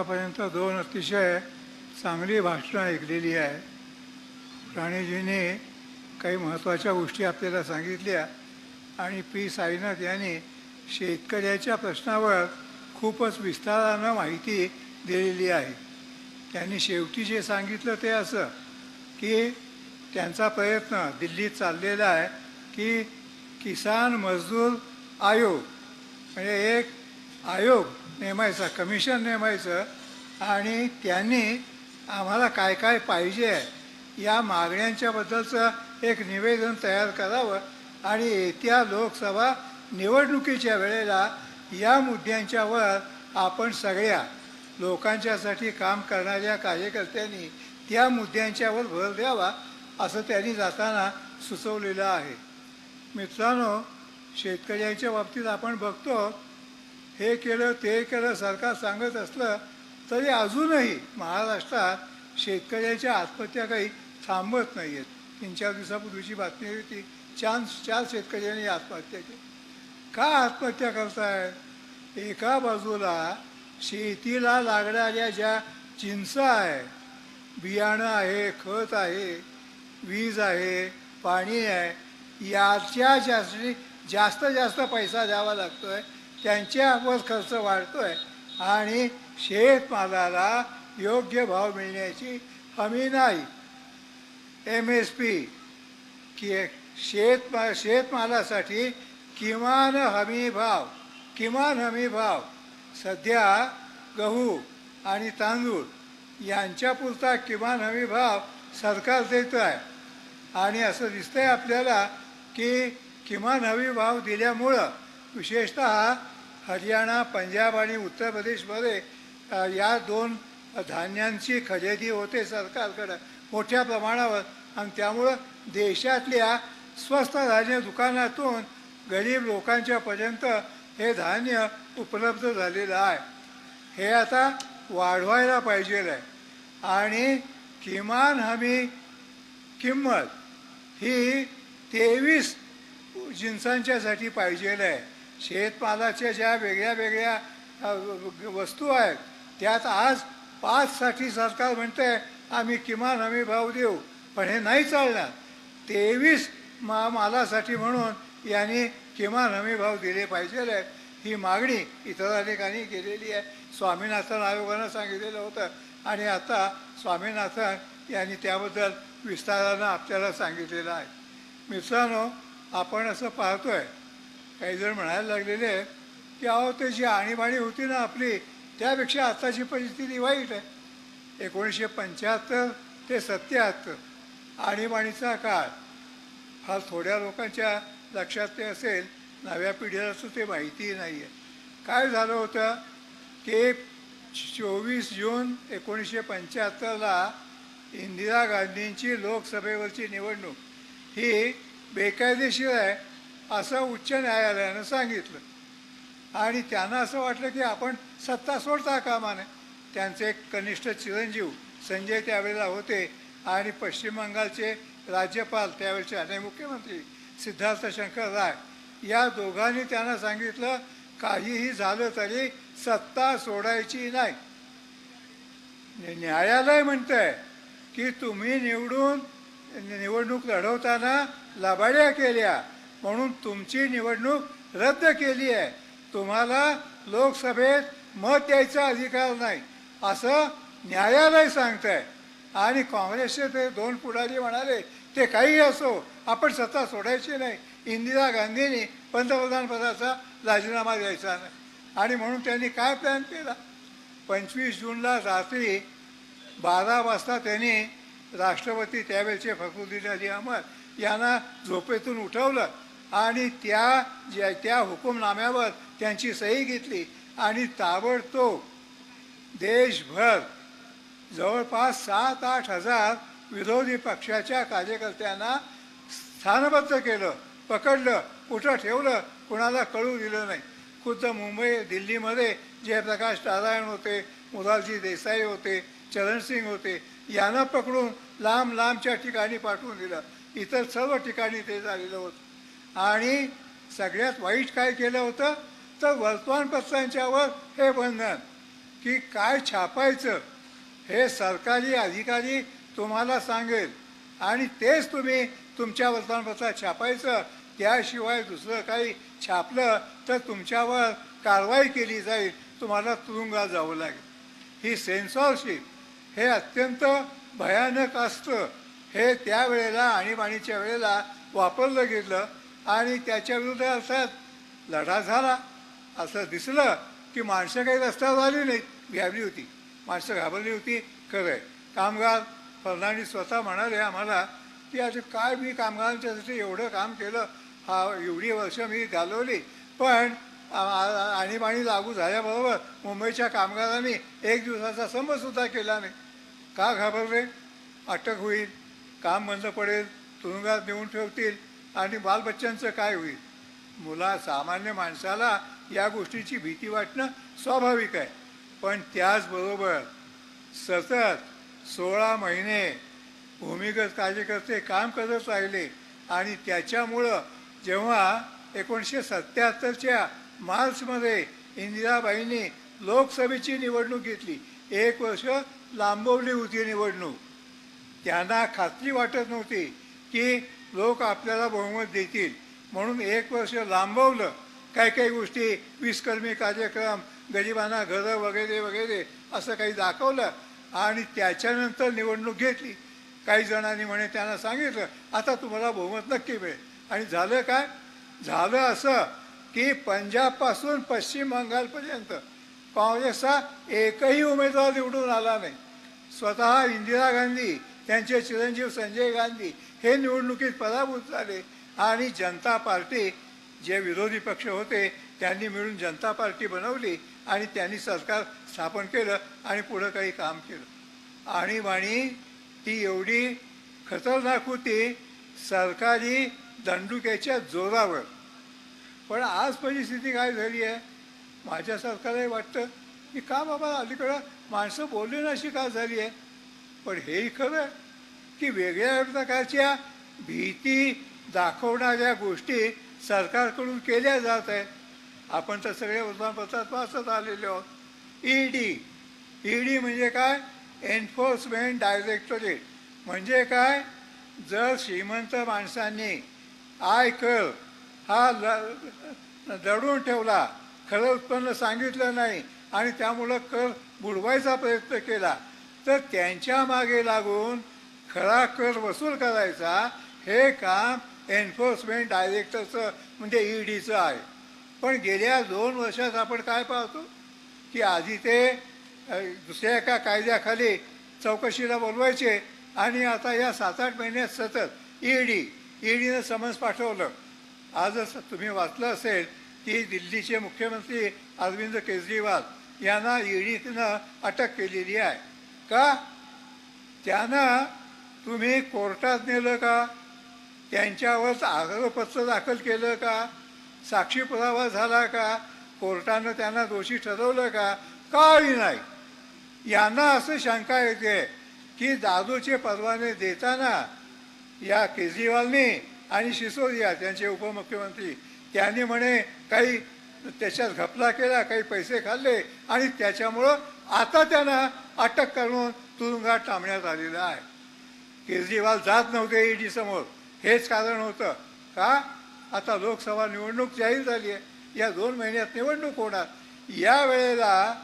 आतापर्यंत दोन अतिशय चांगली भाषणं ऐकलेली आहे. राणीजींनी काही महत्त्वाच्या गोष्टी आपल्याला सांगितल्या आणि पी. साईनाथ यांनी शेतकऱ्याच्या प्रश्नावर खूपच विस्तारानं माहिती दिलेली आहे. त्यांनी शेवटी जे सांगितलं ते असं की त्यांचा प्रयत्न दिल्लीत चाललेला आहे की किसान मजदूर आयोग म्हणजे एक आयोग नेमायचा कमिशन नेमायचं आणि त्यांनी आम्हाला काय काय पाहिजे आहे या मागण्यांच्याबद्दलचं एक निवेदन तयार करावं आणि येत्या लोकसभा निवडणुकीच्या वेळेला या मुद्द्यांच्यावर आपण सगळ्या लोकांच्यासाठी काम करणाऱ्या कार्यकर्त्यांनी त्या मुद्द्यांच्यावर भर द्यावा असं त्यांनी जाताना सुचवलेलं आहे. मित्रांनो शेतकऱ्यांच्या बाबतीत आपण बघतो हे केलं ते केलं सरकार सांगत असलं तरी अजूनही महाराष्ट्रात शेतकऱ्याच्या आत्महत्या काही थांबत नाही आहेत तीन चार दिवसापूर्वीची बातमी होती चार चार शेतकऱ्यांनी आत्महत्या केली. का आत्महत्या करतायत एका बाजूला शेतीला लागणाऱ्या ज्या चिंचा आहे बियाणं आहे खत आहे वीज आहे पाणी आहे याच्या जास्त जास्त जास्त पैसा द्यावा लागतो आहे त्यांची आपण खर्च वाढतो आहे आणि शेतमालाला योग्य भाव मिळण्याची हमी नाही. एम एस पी कि शेतमा शेतमालासाठी किमान हमी भाव किमान हमी भाव सध्या गहू आणि तांदूळ यांच्यापुरता किमान हमी भाव सरकार देतो आहे. आणि असं दिसतंय आपल्याला की किमान हमी भाव दिल्यामुळं विशेषत हरियाणा पंजाब आणि उत्तर प्रदेशमध्ये या दोन धान्यांची खरेदी होते सरकारकडं मोठ्या प्रमाणावर. आणि त्यामुळं देशातल्या स्वस्त धान्य दुकानातून गरीब लोकांच्यापर्यंत हे धान्य उपलब्ध झालेलं आहे. हे आता वाढवायला पाहिजे आहे आणि किमान हमी किंमत ही तेवीस जिन्सांच्यासाठी पाहिजेलं आहे शेतमालाच्या ज्या वेगळ्या वेगळ्या वस्तू आहेत त्यात आज पाचसाठी सरकार म्हणतंय आम्ही किमान हमी भाव देऊ. पण हे नाही चालणार. तेवीस मा मालासाठी म्हणून यांनी किमान हमी भाव दिले पाहिजे ही मागणी इतर अनेकांनी केलेली आहे. स्वामीनाथन आयोगानं सांगितलेलं होतं. आणि आता स्वामीनाथन यांनी त्याबद्दल विस्तारानं आपल्याला सांगितलेलं आहे. मित्रांनो आपण असं पाहतो आहे काही जण म्हणायला लागलेले आहेत की अहो ते जी आणीबाणी होती ना आपली त्यापेक्षा आत्ताची परिस्थिती वाईट आहे. एकोणीसशे पंच्याहत्तर ते सत्याहत्तर आणीबाणीचा काळ. फार थोड्या लोकांच्या लक्षात ते असेल नव्या पिढीला ते माहितीही नाही आहे काय झालं होतं? की चोवीस जून एकोणीसशे पंच्याहत्तरला इंदिरा गांधींची लोकसभेवरची निवडणूक ही बेकायदेशीर आहे. असं उच्च न्यायालयानं सांगितलं. आणि त्यांना असं वाटलं की आपण सत्ता सोडता कामा नये त्यांचे एक कनिष्ठ चिरंजीव संजय त्यावेळेला होते आणि पश्चिम बंगालचे राज्यपाल त्यावेळेचे आणि मुख्यमंत्री सिद्धार्थ शंकर राय. या दोघांनी त्यांना सांगितलं काहीही झालं तरी सत्ता सोडायची नाही. न्यायालय म्हणतंय की तुम्ही निवडून निवडणूक लढवताना लबाड्या केल्या. म्हणून तुमची निवडणूक रद्द केली आहे. तुम्हाला लोकसभेत मत द्यायचा अधिकार नाही असं न्यायालय सांगतंय. आणि काँग्रेसचे ते दोन पुढारी म्हणाले ते काही असो आपण सत्ता सोडायची नाही. इंदिरा गांधींनी पंतप्रधानपदाचा राजीनामा द्यायचा नाही. आणि म्हणून त्यांनी काय प्लॅन केला? पंचवीस जूनला रात्री बारा वाजता त्यांनी राष्ट्रपती त्यावेळेचे फखरुद्दीन अली अहमद यांना झोपेतून उठवलं. आणि त्या ज्या त्या हुकुमनाम्यावर त्यांची सही घेतली आणि ताबडतोब देशभर जवळपास सात आठ हजार विरोधी पक्षाच्या कार्यकर्त्यांना स्थानबद्ध केलं पकडलं कुठं ठेवलं कुणाला कळू दिलं नाही. खुद्द मुंबई दिल्लीमध्ये जयप्रकाश नारायण होते मुरारजी देसाई होते चरणसिंग होते यांना पकडून लांब लांबच्या ठिकाणी पाठवून दिलं. इतर सर्व ठिकाणी ते झालेलं होतं. आणि सगळ्यात वाईट काय केलं होतं? तर वर्तमानपत्रांच्यावर हे बंधन की काय छापायचं हे सरकारी अधिकारी तुम्हाला सांगेल. आणि तेच तुम्ही तुमच्या वर्तमानपत्रात छापायचं. त्याशिवाय दुसरं काही छापलं तर तुमच्यावर कारवाई केली जाईल. तुम्हाला तुरुंगात जावं लागेल. ही सेन्सॉरशिप हे अत्यंत भयानक असतं हे त्यावेळेला आणीबाणीच्या वेळेला वापरलं गेलं. आणि त्याच्या विरुद्ध लढा झाला. असं दिसलं की माणसं काही रस्त्यावर आली नाहीत. घाबली होती. माणसं घाबरली होती खरं आहे. कामगार फर्नांडीस स्वतः म्हणाले आम्हाला की आता काय मी कामगारांच्यासाठी एवढं काम केलं? हा एवढी वर्ष मी घालवली. पण आणीबाणी लागू झाल्याबरोबर मुंबईच्या कामगारांनी एक दिवसाचा संपसुद्धा केला नाही. का घाबरले? अटक होईल. काम बंद पडेल. तुरुंगात नेऊन ठेवतील. आणि बालबच्चांचं काय होईल? मुला सामान्य माणसाला या गोष्टीची भीती वाटणं स्वाभाविक आहे. पण त्याचबरोबर सतत सोळा महिने भूमिगत कार्यकर्ते काम करत राहिले आणि त्याच्यामुळं जेव्हा एकोणीसशे सत्याहत्तरच्या मार्चमध्ये इंदिराबाईंनी लोकसभेची निवडणूक घेतली एक वर्ष लांबवली होती निवडणूक. त्यांना खात्री वाटत नव्हती की लोक आपल्याला बहुमत देतील. म्हणून एक वर्ष लांबवलं. काही काही गोष्टी विस्कर्मी कार्यक्रम गरिबांना घरं वगैरे वगैरे असं काही दाखवलं. आणि त्याच्यानंतर निवडणूक घेतली. काही जणांनी म्हणे त्यांना सांगितलं आता तुम्हाला बहुमत नक्की मिळेल. आणि झालं काय? झालं असं की पंजाबपासून पश्चिम बंगालपर्यंत काँग्रेसचा एकही उमेदवार निवडून आला नाही. स्वतः इंदिरा गांधी त्यांचे चिरंजीव संजय गांधी हे निवडणुकीत पराभूत झाले आणि जनता पार्टी जे विरोधी पक्ष होते त्यांनी मिळून जनता पार्टी बनवली आणि त्यांनी सरकार स्थापन केलं आणि पुढं काही काम केलं. आणीबाणी ती एवढी खतरनाक होती सरकारी दंडुक्याच्या जोरावर. पण आज परिस्थिती काय झाली आहे? माझ्या सरकारलाही वाटतं की का बाबा अलीकडं माणसं बोलली अशी का झाली आहे? पण हेही खरं की वेगळ्या प्रकारच्या भीती दाखवणाऱ्या गोष्टी सरकारकडून केल्या जात आहेत. आपण तर सगळे वर्तमानपत्रात वाचत आलेले आहोत. ई डी ई डी म्हणजे काय? एन्फोर्समेंट डायरेक्टोरेट म्हणजे काय? जर श्रीमंत माणसांनी आयकर हा ल दडून ठेवला खरं उत्पन्न सांगितलं नाही आणि त्यामुळं कर बुडवायचा प्रयत्न केला तर त्यांच्या मागे लागून खरा कर वसूल करायचा हे काम एन्फोर्समेंट डायरेक्टरचं म्हणजे ई डीचं आहे. पण गेल्या दोन वर्षात आपण काय पाहतो? की आधी ते दुसऱ्या एका कायद्याखाली चौकशीला बोलवायचे आणि आता या सात आठ महिन्यात सतत ई डी ई डीनं समन्स पाठवलं. आजच तुम्ही वाचलं असेल की दिल्लीचे मुख्यमंत्री अरविंद केजरीवाल यांना ईडीनं अटक केलेली आहे. का? त्यांना तुम्ही कोर्टात नेलं का? त्यांच्यावर आरोपपत्र दाखल केलं का? साक्षी पुरावा झाला का? कोर्टानं त्यांना दोषी ठरवलं का? काही नाही. यांना असं शंका येते की दादूचे परवाने देताना या केजरीवालनी आणि सिसोदिया त्यांचे उपमुख्यमंत्री त्यांनी म्हणे काही त्याच्यात घपला केला काही पैसे खाल्ले आणि त्याच्यामुळं आता त्यांना अटक करून तुरुंगात टांबण्यात आलेलं आहे. केजरीवाल जात नव्हते ईडी समोर. हेच कारण होतं का? आता लोकसभा निवडणूक जाहीर झाली आहे. या दोन महिन्यात निवडणूक होणार. या वेळेला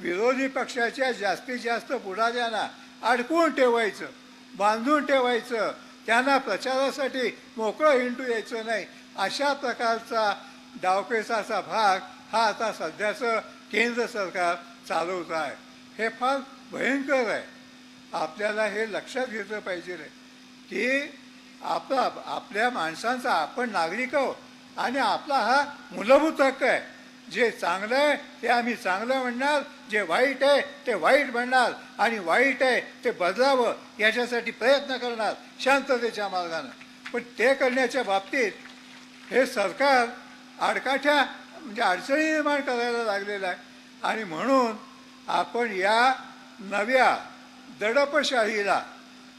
विरोधी पक्षाच्या जास्तीत जास्त पुढाऱ्यांना अडकून ठेवायचं बांधून ठेवायचं त्यांना प्रचारासाठी मोकळं हिंडू यायचं नाही. अशा प्रकारचा डावपेचाचा भाग हा आता सध्याचं केंद्र सरकार चालवत आहे. हे फार भयंकर आहे. आपल्याला हे लक्षात घेतलं पाहिजे की आपला आपल्या माणसांचा आपण नागरिक आहोत आणि आपला हा मूलभूत हक्क आहे. जे चांगलं आहे ते आम्ही चांगलं म्हणणार. जे वाईट आहे ते वाईट म्हणणार. आणि वाईट आहे ते बदलावं याच्यासाठी प्रयत्न करणार. शांततेच्या मार्गानं. पण ते करण्याच्या बाबतीत हे सरकार आडकाठ्या म्हणजे अडचणी निर्माण करायला लागलेलं आहे. आणि म्हणून आपण या नव्या दडपशाहीला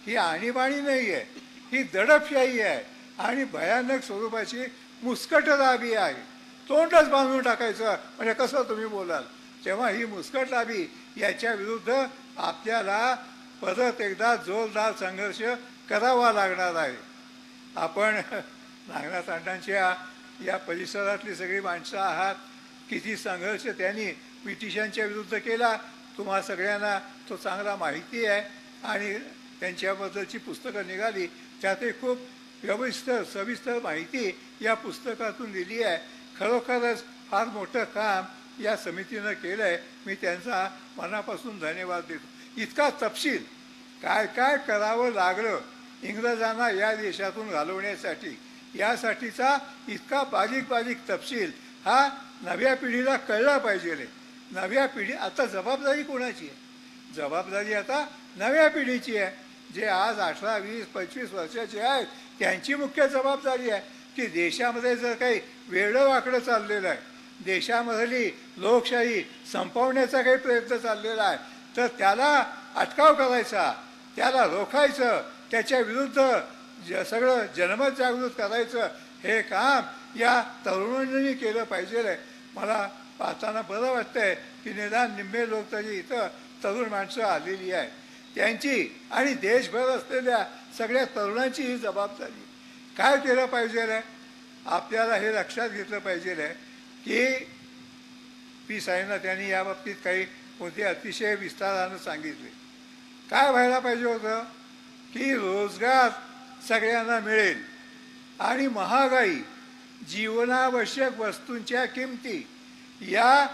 ही आणीबाणी नाही आहे ही दडपशाही आहे आणि भयानक स्वरूपाची मुस्कटदाबी आहे. तोंडच बांधून टाकायचं म्हणजे कसं तुम्ही बोलाल? तेव्हा ही मुस्कटलाभी याच्या विरुद्ध आपल्याला परत एकदा जोरदार संघर्ष करावा लागणार आहे. आपण नागनाथ अण्णांच्या या परिसरातली सगळी माणसं आहात किती संघर्ष त्यांनी ब्रिटिशांच्या विरुद्ध केला. तुम्हा सगळ्यांना तो चांगला माहिती आहे. आणि त्यांच्याबद्दलची पुस्तकं निघाली. त्यातही खूप व्यवस्थित सविस्तर माहिती या पुस्तकातून दिली आहे. खरोखरच फार मोठं काम या समितीनं केलं आहे मी त्यांचा मनापासून धन्यवाद देतो. इतका तपशील काय काय करावं लागलं इंग्रजांना या देशातून घालवण्यासाठी? यासाठीचा इतका बारीक बारीक तपशील हा नव्या पिढीला कळला पाहिजे. नव्या पिढी आता जबाबदारी कोणाची आहे? जबाबदारी आता नव्या पिढीची आहे. जे आज अठरा वीस पंचवीस वर्षाचे आहेत त्यांची मुख्य जबाबदारी आहे. की देशामध्ये जर काही वेळं वाकडं चाललेलं आहे देशामधली लोकशाही संपवण्याचा काही प्रयत्न चाललेला आहे तर त्याला अटकाव करायचा त्याला रोखायचं त्याच्या विरुद्ध ज सगळं जनमत जागृत करायचं हे काम या तरुणांनी केलं पाहिजे मला पाहताना बरं वाटतंय. की निदान निम्मे लोक तरी इथं तरुण माणसं आलेली आहे त्यांची आणि देशभर असलेल्या सगळ्या तरुणांची ही जबाबदारी. काय केलं पाहिजे आपल्याला हे लक्षात घेतलं पाहिजे की पी साईनाथ यांनी याबाबतीत काही कोणते अतिशय विस्तारानं सांगितले. काय व्हायला पाहिजे होतं? की रोजगार सगळ्यांना मिळेल. आणि महागाई जीवनावश्यक वस्तूंच्या किमती या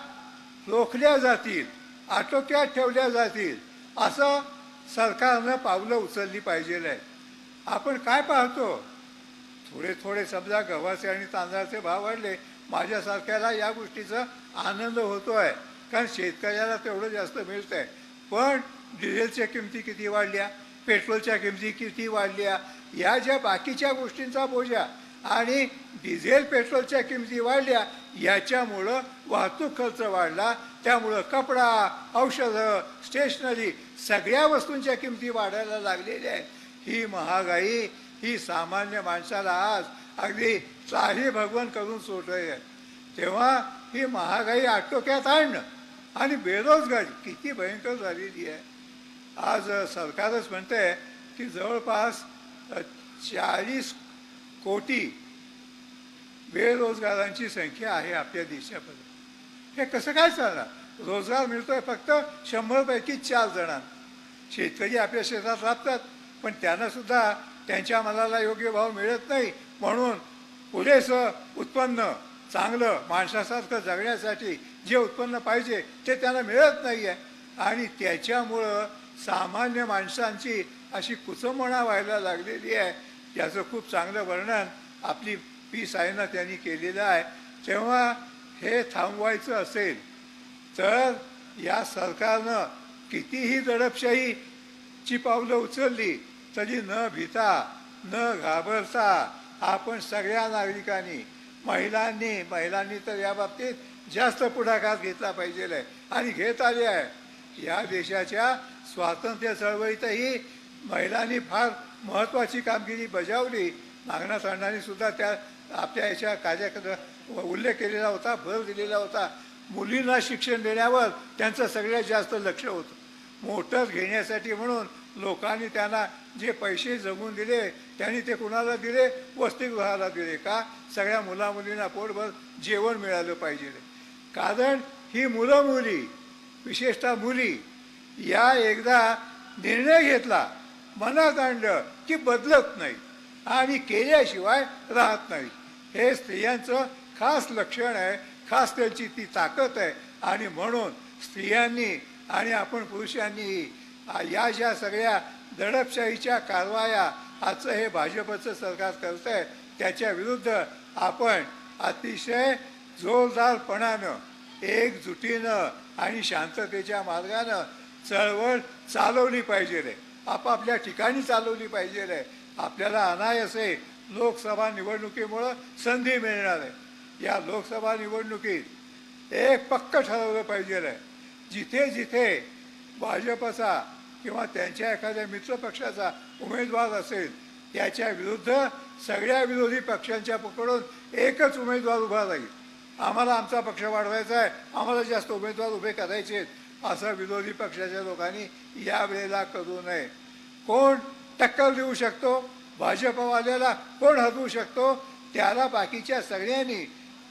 रोखल्या जातील आटोक्यात ठेवल्या जातील असं सरकारनं पावलं उचलली पाहिजे आहे आपण काय पाहतो? थोडे थोडे समजा गव्हाचे आणि तांदळाचे भाव वाढले माझ्यासारख्याला या गोष्टीचा आनंद होतो आहे कारण शेतकऱ्याला तेवढं जास्त मिळतं आहे पण डिझेलच्या किमती किती वाढल्या? पेट्रोलच्या किमती किती वाढल्या? या ज्या बाकीच्या गोष्टींचा बोजा आणि डिझेल पेट्रोलच्या किमती वाढल्या याच्यामुळं वाहतूक खर्च वाढला. त्यामुळं कपडा औषधं स्टेशनरी सगळ्या वस्तूंच्या किमती वाढायला लागलेल्या आहेत. ही महागाई ही सामान्य माणसाला आज अगदी चाही भगवान करून सोडली आहे. तेव्हा ही महागाई आटोक्यात आणणं आणि बेरोजगारी किती भयंकर झालेली आहे. आज सरकारच म्हणते की जवळपास चाळीस कोटी बेरोजगारांची संख्या आहे आपल्या देशामध्ये. हे कसं काय चालणार? रोजगार मिळतोय फक्त शंभरपैकी चार जणांना. शेतकरी आपल्या शेतात राबतात पण त्यांना सुद्धा त्यांच्या मनाला योग्य भाव मिळत नाही. म्हणून पुरेसं उत्पन्न चांगलं माणसासारखं जगण्यासाठी जे उत्पन्न पाहिजे ते त्यांना मिळत नाही आहे आणि त्याच्यामुळं सामान्य माणसांची अशी कुचंबणा व्हायला लागलेली आहे. याचं खूप चांगलं वर्णन आपली पी साईनाथ त्यांनी केलेलं आहे. तेव्हा हे थांबवायचं असेल तर या सरकारनं कितीही दडपशाहीची पावलं उचलली तरी न भिता न घाबरता आपण सगळ्या नागरिकांनी महिलांनी महिलांनी तर या बाबतीत जास्त पुढाकार घेतला पाहिजे आहे. आणि घेत आले आहे. या देशाच्या स्वातंत्र्य चळवळीतही महिलांनी फार महत्त्वाची कामगिरी बजावली. नागनाथ अण्णांनी सुद्धा त्या आपल्या याच्या कार्याक्रम उल्लेख केलेला होता भर दिलेला होता. मुलींना शिक्षण देण्यावर त्यांचं सगळ्यात जास्त लक्ष होतं. मोटर घेण्यासाठी म्हणून लोकांनी त्यांना जे पैसे जमून दिले त्यांनी ते कुणाला दिले? वसतिगृहाला दिले का? सगळ्या मुलामुलींना पोटभर जेवण मिळालं पाहिजे. कारण ही मुलं मुली विशेषतः मुली या एकदा निर्णय घेतला मनात आणलं की बदलत नाही आणि केल्याशिवाय राहत नाही. हे स्त्रियांचं खास लक्षण आहे खास त्यांची ती ताकद आहे. आणि म्हणून स्त्रियांनी आणि आपण पुरुषांनी या ज्या सगळ्या दडपशाहीच्या कारवाया आजचं हे भाजपचं सरकार करत आहे त्याच्या विरुद्ध आपण अतिशय जोरदारपणानं एकजुटीनं आणि शांततेच्या मार्गानं चळवळ चालवली पाहिजे रे. आपापल्या ठिकाणी चालवली पाहिजे आहे आपल्याला अनायसे लोकसभा निवडणुकीमुळं संधी मिळणार आहे. या लोकसभा निवडणुकीत एक पक्क ठरवलं पाहिजे आहे जिथे जिथे भाजपचा किंवा त्यांच्या एखाद्या मित्रपक्षाचा उमेदवार असेल त्याच्या विरुद्ध सगळ्या विरोधी पक्षांच्या पकडून एकच उमेदवार उभा राहील. आम्हाला आमचा पक्ष वाढवायचा आहे. आम्हाला जास्त उमेदवार उभे करायचे आहेत. असं विरोधी पक्षाच्या लोकांनी यावेळेला करू नये. कोण टक्कल देऊ शकतो? भाजपवाल्याला कोण हरवू शकतो? त्याला बाकीच्या सगळ्यांनी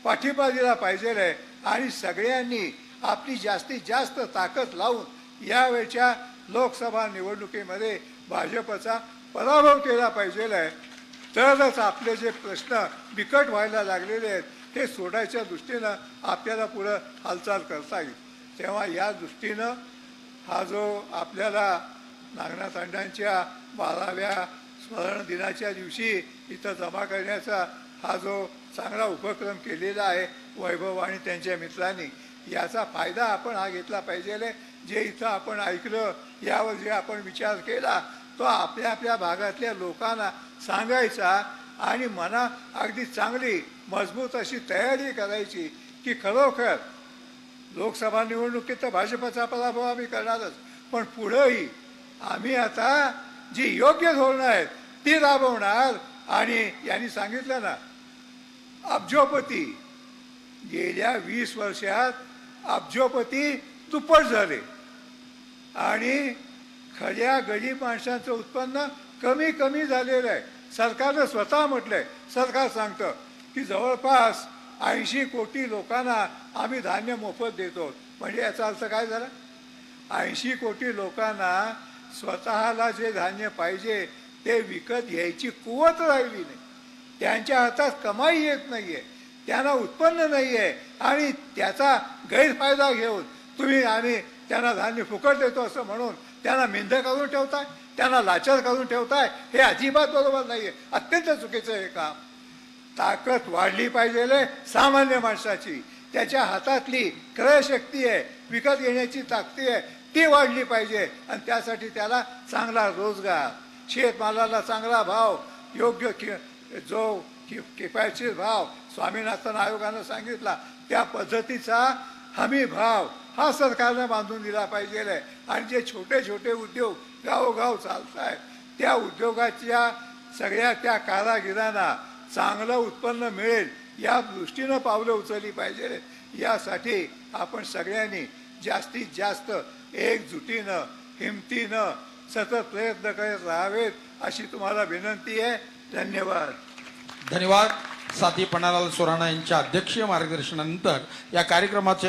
पाठिंबा दिला पाहिजे आहे आणि सगळ्यांनी आपली जास्तीत जास्त ताकद लावून यावेळच्या लोकसभा निवडणुकीमध्ये भाजपचा पराभव केला पाहिजे आहे तरच आपले जे प्रश्न बिकट व्हायला लागलेले आहेत हे सोडायच्या दृष्टीनं आपल्याला पुढं हालचाल करता येईल. तेव्हा या दृष्टीनं हा जो आपल्याला नागनाथ अण्णांच्या बाराव्या स्मरण दिनाच्या दिवशी इथं जमा करण्याचा हा जो चांगला उपक्रम केलेला आहे वैभव आणि त्यांच्या मित्रांनी याचा फायदा आपण हा घेतला पाहिजे. जे इथं आपण ऐकलं यावर जे आपण विचार केला तो आपल्या आपल्या भागातल्या लोकांना सांगायचा आणि मना अगदी चांगली मजबूत अशी तयारी करायची की खरोखर लोकसभा निवडणुकीत तर भाजपचा पराभव आम्ही करणारच. पण पुढंही आम्ही आता जी योग्य धोरणं आहेत ती राबवणार आणि यांनी सांगितलं ना अब्जोपती गेल्या वीस वर्षात अब्जोपती दुप्पट झाले आणि खऱ्या गरीब माणसांचं उत्पन्न कमी कमी झालेलं आहे. सरकारनं स्वतः म्हटलंय सरकार सांगतं की जवळपास ऐंशी कोटी लोकांना आम्ही धान्य मोफत देतो. म्हणजे याचा अर्थ काय झाला? ऐंशी कोटी लोकांना स्वतःला जे धान्य पाहिजे ते विकत घ्यायची कुवत राहिली नाही. त्यांच्या हातात कमाई येत नाही आहे त्यांना उत्पन्न नाही आहे आणि त्याचा गैरफायदा घेऊन तुम्ही आम्ही त्यांना धान्य फुकट देतो असं म्हणून त्यांना मिंद करून ठेवताय त्यांना लाचार करून ठेवताय हे अजिबात बरोबर नाही आहे अत्यंत चुकीचं हे काम. ताकद वाढली पाहिजे सामान्य माणसाची. त्याच्या हातातली क्रयशक्ती आहे विकत घेण्याची ताकदी आहे ती वाढली पाहिजे. आणि त्यासाठी त्याला चांगला रोजगार शेतमालाला चांगला भाव योग्य कि जो कि किफायतशीर भाव स्वामीनाथन आयोगानं सांगितला त्या पद्धतीचा हमी भाव हा सरकारनं बांधून दिला पाहिजे आणि जे छोटे छोटे उद्योग गावोगाव चालत आहेत त्या उद्योगाच्या सगळ्या त्या कारागिरांना चांगलं उत्पन्न मिळेल या दृष्टीनं पावलं उचलली पाहिजे. यासाठी आपण सगळ्यांनी जास्तीत जास्त एकजुटीनं हिमतीनं सतत प्रयत्न करत राहावेत अशी तुम्हाला विनंती आहे. धन्यवाद. धन्यवाद. साथी पन्नालाल सोराणा यांच्या अध्यक्षीय मार्गदर्शनानंतर या कार्यक्रमाचे